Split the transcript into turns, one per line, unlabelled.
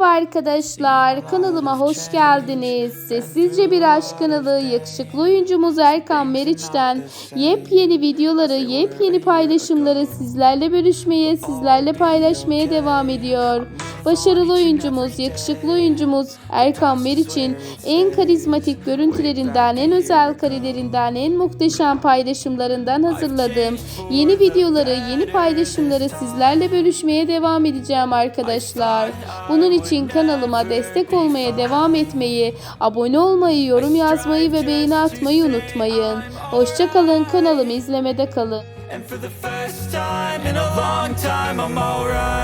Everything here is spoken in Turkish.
Merhaba arkadaşlar, kanalıma hoş geldiniz. Sessizce Bir Aşk kanalı yakışıklı oyuncumuz Erkan Meriç'ten yepyeni videoları, yepyeni paylaşımları sizlerle bölüşmeye, sizlerle paylaşmaya devam ediyor. Başarılı oyuncumuz, yakışıklı oyuncumuz Erkan Meriç'in en karizmatik görüntülerinden, en özel karelerinden, en muhteşem paylaşımlarından hazırladığım yeni videoları, yeni paylaşımları sizlerle bölüşmeye devam edeceğim arkadaşlar. Bunun için kanalıma destek olmaya devam etmeyi, abone olmayı, yorum yazmayı ve beğeni atmayı unutmayın. Hoşçakalın, kanalımı izlemede kalın.
And for the first time in a long time, I'm alright.